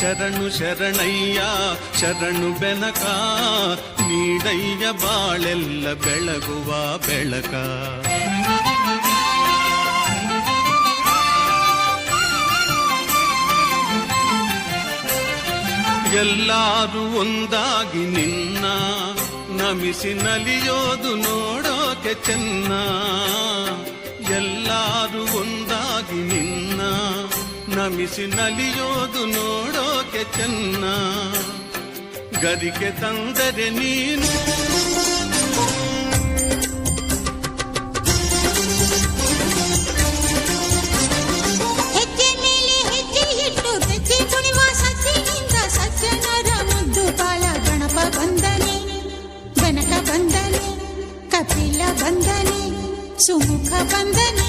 ಶರಣು ಶರಣಯ್ಯ, ಶರಣು ಬೆನಕ, ನೀಡಯ್ಯ ಬಾಳೆಲ್ಲ ಬೆಳಗುವ ಬೆಳಕ. ಎಲ್ಲಾರು ಒಂದಾಗಿ ನಿನ್ನ, ನಮಿಸಿ ನಲಿಯೋದು ನೋಡೋಕೆ ಚೆನ್ನ. ಎಲ್ಲಾರು ಒಂದಾಗಿ ನಿನ್ನ ನಮಿಸಿ ನಲಿಯೋದು ನೋಡೋಕೆ ಚೆನ್ನ ಗರಿಕೆ ತಂದರೆ ನೀನು ಹೆಜ್ಜೆ ಮೇಲೆ ಹೆಜ್ಜೆ ಇಟ್ಟು ಗೆಜ್ಜೆ ಕುಣಿವ ಸಜ್ಜೆಯಿಂದ ಸಜ್ಜನರ ಮುದ್ದು ಬಾಳ ಗಣಪ ಬಂದನೆ ಗಣಕ ಬಂದನೆ ಕಪಿಲ ಬಂದನೆ ಸುಮುಖ ಬಂದನೆ